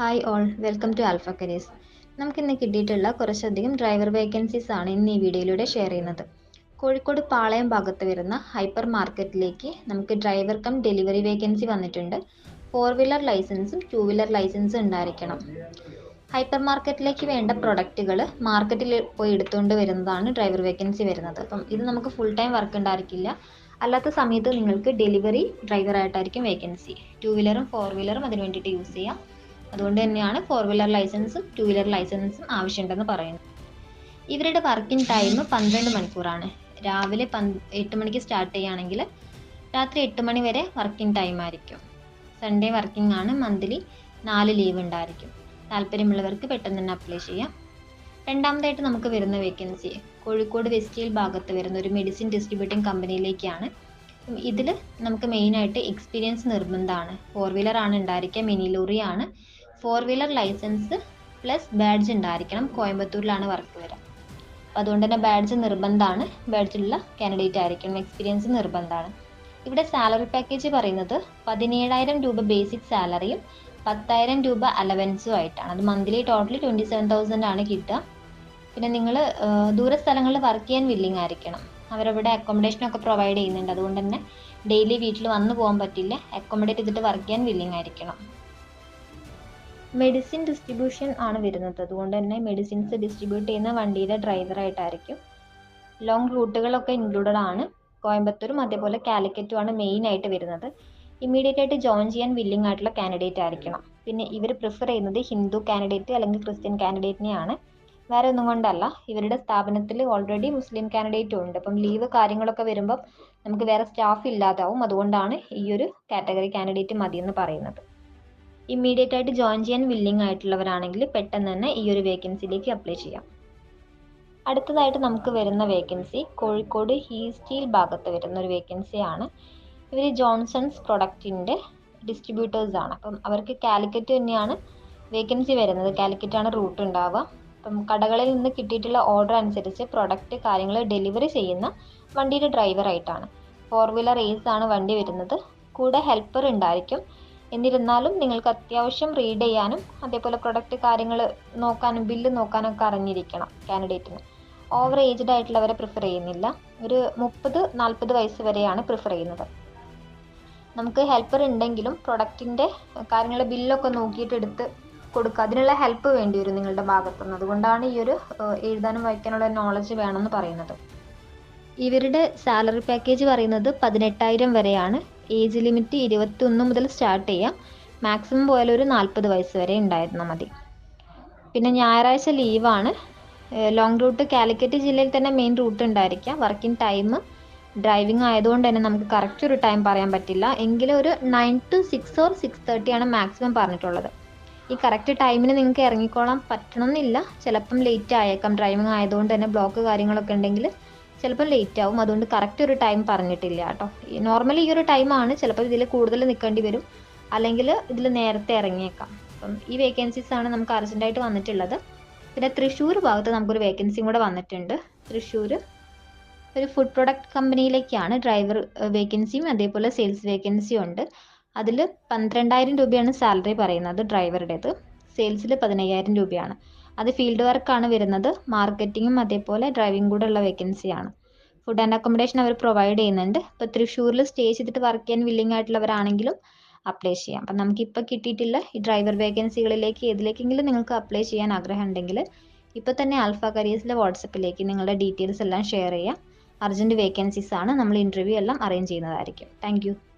Hi all welcome to Alpha Careers നമുക്കിന്ന് കിട്ടിയിട്ടുള്ള കുറച്ചധികം ഡ്രൈവർ വേക്കൻസീസ് ആണ് ഇന്ന് ഈ വീഡിയോയിലൂടെ ഷെയർ ചെയ്യുന്നത്. കോഴിക്കോട് പാളയം ഭാഗത്ത് വരുന്ന ഹൈപ്പർ മാർക്കറ്റിലേക്ക് നമുക്ക് ഡ്രൈവർ കം ഡെലിവറി വേക്കൻസി വന്നിട്ടുണ്ട്. ഫോർ വീലർ ലൈസൻസും ടു വീലർ ലൈസൻസും ഉണ്ടായിരിക്കണം. ഹൈപ്പർ മാർക്കറ്റിലേക്ക് വേണ്ട പ്രൊഡക്റ്റുകൾ മാർക്കറ്റിൽ പോയി എടുത്തുകൊണ്ട് വരുന്നതാണ് ഡ്രൈവർ വേക്കൻസി വരുന്നത്. അപ്പം ഇത് നമുക്ക് ഫുൾ ടൈം വർക്ക് ഉണ്ടായിരിക്കില്ല. അല്ലാത്ത സമയത്ത് നിങ്ങൾക്ക് ഡെലിവറി ഡ്രൈവറായിട്ടായിരിക്കും വേക്കൻസി ടു വീലറും ഫോർ വീലറും അതിന് വേണ്ടിയിട്ട് യൂസ് ചെയ്യാം. അതുകൊണ്ട് തന്നെയാണ് ഫോർ വീലർ ലൈസൻസും ടു വീലർ ലൈസൻസും ആവശ്യമുണ്ടെന്ന് പറയുന്നത്. ഇവരുടെ വർക്കിംഗ് ടൈം പന്ത്രണ്ട് മണിക്കൂറാണ്. രാവിലെ എട്ട് മണിക്ക് സ്റ്റാർട്ട് ചെയ്യുകയാണെങ്കിൽ രാത്രി എട്ട് മണി വരെ വർക്കിംഗ് ടൈം ആയിരിക്കും. സൺഡേ വർക്കിംഗ് ആണ് മന്ത്ലി നാല് ലീവ് ഉണ്ടായിരിക്കും. താല്പര്യമുള്ളവർക്ക് പെട്ടെന്ന് തന്നെ അപ്ലൈ ചെയ്യാം. രണ്ടാമതായിട്ട് നമുക്ക് വരുന്ന വേക്കൻസി കോഴിക്കോട് വെസ്റ്റീൽ ഭാഗത്ത് വരുന്ന ഒരു മെഡിസിൻ ഡിസ്ട്രിബ്യൂട്ടിംഗ് കമ്പനിയിലേക്കാണ് ഇതിൽ നമുക്ക് മെയിനായിട്ട് എക്സ്പീരിയൻസ് നിർബന്ധമാണ്. ഫോർ വീലർ ആണ് ഉണ്ടായിരിക്കുക mini ലോറിയാണ് four wheeler licence plus badge ഉണ്ടായിരിക്കണം. കോയമ്പത്തൂരിലാണ് വർക്ക് വരിക. അപ്പോൾ അതുകൊണ്ട് തന്നെ ബാഡ്ജ് നിർബന്ധമാണ്. ബാഡ്ജുള്ള കാൻഡിഡേറ്റ് ആയിരിക്കണം. എക്സ്പീരിയൻസ് നിർബന്ധമാണ്. ഇവിടെ സാലറി പാക്കേജ് പറയുന്നത് പതിനേഴായിരം രൂപ ബേസിക് സാലറിയും പത്തായിരം രൂപ അലവൻസും ആയിട്ടാണ്. അത് monthly total twenty seven thousand ആണ് കിട്ടുക. പിന്നെ നിങ്ങൾ ദൂര സ്ഥലങ്ങളിൽ വർക്ക് ചെയ്യാൻ വില്ലിങ് ആയിരിക്കണം. അവരവിടെ അക്കോമഡേഷൻ ഒക്കെ പ്രൊവൈഡ് ചെയ്യുന്നുണ്ട്. അതുകൊണ്ട് തന്നെ ഡെയിലി വീട്ടിൽ വന്നു പോകാൻ പറ്റില്ല. അക്കോമഡേറ്റ് ചെയ്തിട്ട് വർക്ക് ചെയ്യാൻ വില്ലിങ് ആയിരിക്കണം. മെഡിസിൻ ഡിസ്ട്രിബ്യൂഷൻ ആണ് വരുന്നത്. അതുകൊണ്ട് തന്നെ മെഡിസിൻസ് ഡിസ്ട്രിബ്യൂട്ട് ചെയ്യുന്ന വണ്ടിയുടെ ഡ്രൈവറായിട്ടായിരിക്കും ലോങ് റൂട്ടുകളൊക്കെ ഇൻക്ലൂഡഡ് ആണ്. കോയമ്പത്തൂരും അതേപോലെ കാലിക്കറ്റും ആണ് മെയിൻ ആയിട്ട് വരുന്നത്. ഇമ്മീഡിയറ്റ് ആയിട്ട് ജോയിൻ ചെയ്യാൻ വില്ലിംഗ് ആയിട്ടുള്ള കാൻഡിഡേറ്റ് ആയിരിക്കണം. പിന്നെ ഇവർ പ്രിഫർ ചെയ്യുന്നത് ഹിന്ദു കാൻഡിഡേറ്റ് അല്ലെങ്കിൽ ക്രിസ്ത്യൻ കാൻഡിഡേറ്റിനെയാണ് വേറെ ഒന്നും കൊണ്ടല്ല. ഇവരുടെ സ്ഥാപനത്തിൽ ഓൾറെഡി മുസ്ലിം കാൻഡിഡേറ്റും ഉണ്ട്. അപ്പം ലീവ് കാര്യങ്ങളൊക്കെ വരുമ്പം നമുക്ക് വേറെ സ്റ്റാഫ് ഇല്ലാതാവും. അതുകൊണ്ടാണ് ഈ ഒരു കാറ്റഗറി കാൻഡിഡേറ്റ് മതിയെന്ന് പറയുന്നത്. ഇമ്മീഡിയറ്റ് ആയിട്ട് ജോയിൻ ചെയ്യാൻ വില്ലിംഗ് ആയിട്ടുള്ളവരാണെങ്കിൽ പെട്ടെന്ന് തന്നെ ഈ ഒരു വേക്കൻസിയിലേക്ക് അപ്ലൈ ചെയ്യാം. അടുത്തതായിട്ട് നമുക്ക് വരുന്ന വേക്കൻസി കോഴിക്കോട് ഹീ സ്റ്റീൽ ഭാഗത്ത് വരുന്ന ഒരു വേക്കൻസിയാണ് ഇവർ ജോൺസൺസ് പ്രൊഡക്റ്റിന്റെ ആണ്. അപ്പം അവർക്ക് കാലിക്കറ്റ് തന്നെയാണ് വേക്കൻസി വരുന്നത്. കാലിക്കറ്റാണ് റൂട്ട് ഉണ്ടാവുക. അപ്പം കടകളിൽ നിന്ന് കിട്ടിയിട്ടുള്ള ഓർഡർ അനുസരിച്ച് പ്രൊഡക്റ്റ് കാര്യങ്ങൾ ഡെലിവറി ചെയ്യുന്ന വണ്ടിയുടെ ഡ്രൈവറായിട്ടാണ് ഫോർ വീലർ റേസ് ആണ് വണ്ടി വരുന്നത്. കൂടെ ഹെൽപ്പർ ഉണ്ടായിരിക്കും. എന്നിരുന്നാലും നിങ്ങൾക്ക് അത്യാവശ്യം റീഡ് ചെയ്യാനും അതേപോലെ പ്രൊഡക്റ്റ് കാര്യങ്ങൾ നോക്കാനും ബില്ല് നോക്കാനൊക്കെ അറിഞ്ഞിരിക്കണം കാൻഡിഡേറ്റിന് ഓവർ ഏജ്ഡ് ആയിട്ടുള്ളവരെ പ്രിഫർ ചെയ്യുന്നില്ല. ഒരു മുപ്പത് നാൽപ്പത് വയസ്സ് വരെയാണ് പ്രിഫർ ചെയ്യുന്നത്. നമുക്ക് ഹെൽപ്പർ ഉണ്ടെങ്കിലും പ്രൊഡക്റ്റിന്റെ കാര്യങ്ങൾ ബില്ലൊക്കെ നോക്കിയിട്ട് എടുത്ത് കൊടുക്കുക. അതിനുള്ള ഹെൽപ്പ് വേണ്ടി വരും നിങ്ങളുടെ ഭാഗത്തുനിന്ന്. അതുകൊണ്ടാണ് ഈ ഒരു എഴുതാനും വായിക്കാനുള്ള നോളജ് വേണമെന്ന് പറയുന്നത്. ഇവരുടെ സാലറി പാക്കേജ് പറയുന്നത് പതിനെട്ടായിരം വരെയാണ്. ഏജ് ലിമിറ്റ് ഇരുപത്തി ഒന്ന് മുതൽ സ്റ്റാർട്ട് ചെയ്യാം. മാക്സിമം പോയാൽ ഒരു നാൽപ്പത് വയസ്സ് വരെ ഉണ്ടായിരുന്നാൽ മതി. പിന്നെ ഞായറാഴ്ച ലീവാണ് ലോങ് റൂട്ട് കാലിക്കറ്റ് ജില്ലയിൽ തന്നെ മെയിൻ റൂട്ട് ഉണ്ടായിരിക്കാം. വർക്കിംഗ് ടൈം ഡ്രൈവിംഗ് ആയതുകൊണ്ട് തന്നെ നമുക്ക് കറക്റ്റ് ഒരു ടൈം പറയാൻ പറ്റില്ല. എങ്കിലും ഒരു nine to six or six thirty ആണ് മാക്സിമം പറഞ്ഞിട്ടുള്ളത്. ഈ കറക്റ്റ് ടൈമിന് നിങ്ങൾക്ക് ഇറങ്ങിക്കോളാൻ പറ്റണമെന്നില്ല. ചിലപ്പം ലേറ്റ് ആയേക്കാം. ഡ്രൈവിംഗ് ആയതുകൊണ്ട് തന്നെ ബ്ലോക്ക് കാര്യങ്ങളൊക്കെ ഉണ്ടെങ്കിൽ ചിലപ്പോൾ ലേറ്റ് ആവും. അതുകൊണ്ട് കറക്റ്റ് ഒരു ടൈം പറഞ്ഞിട്ടില്ല കേട്ടോ. നോർമലി ഈ ഒരു ടൈമാണ് ചിലപ്പോൾ ഇതിൽ കൂടുതൽ നിൽക്കേണ്ടി വരും. അല്ലെങ്കിൽ ഇതിൽ നേരത്തെ ഇറങ്ങിയേക്കാം. അപ്പം ഈ വേക്കൻസീസ് ആണ് നമുക്ക് അർജന്റായിട്ട് വന്നിട്ടുള്ളത്. പിന്നെ തൃശ്ശൂർ ഭാഗത്ത് നമുക്കൊരു വേക്കൻസിയും കൂടെ വന്നിട്ടുണ്ട്. തൃശ്ശൂർ ഒരു ഫുഡ് പ്രൊഡക്റ്റ് കമ്പനിയിലേക്കാണ് ഡ്രൈവർ വേക്കൻസിയും അതേപോലെ സെയിൽസ് വേക്കൻസിയും ഉണ്ട്. അതിൽ പന്ത്രണ്ടായിരം രൂപയാണ് സാലറി പറയുന്നത് ഡ്രൈവറുടേത് സെയിൽസിൽ പതിനയ്യായിരം രൂപയാണ്. അത് ഫീൽഡ് വർക്കാണ് വരുന്നത്. മാർക്കറ്റിങ്ങും അതേപോലെ ഡ്രൈവിംഗ് കൂടെ ഉള്ള വേക്കൻസിയാണ്. ഫുഡ് ആൻഡ് അക്കോമഡേഷൻ അവർ പ്രൊവൈഡ് ചെയ്യുന്നുണ്ട്. ഇപ്പോൾ തൃശ്ശൂരിൽ സ്റ്റേ ചെയ്തിട്ട് വർക്ക് ചെയ്യാൻ വില്ലിംഗ് ആയിട്ടുള്ളവരാണെങ്കിലും അപ്ലൈ ചെയ്യാം. അപ്പം നമുക്കിപ്പോൾ കിട്ടിയിട്ടുള്ള ഈ ഡ്രൈവർ വേക്കൻസികളിലേക്ക് ഏതിലേക്കെങ്കിലും നിങ്ങൾക്ക് അപ്ലൈ ചെയ്യാൻ ആഗ്രഹം ഉണ്ടെങ്കിൽ ഇപ്പോൾ തന്നെ ആൽഫ കരിയേഴ്സിലെ വാട്സപ്പിലേക്ക് നിങ്ങളുടെ ഡീറ്റെയിൽസ് എല്ലാം ഷെയർ ചെയ്യാം. അർജന്റ് വേക്കൻസീസ് ആണ്. നമ്മൾ ഇന്റർവ്യൂ എല്ലാം അറേഞ്ച് ചെയ്യുന്നതായിരിക്കും. താങ്ക്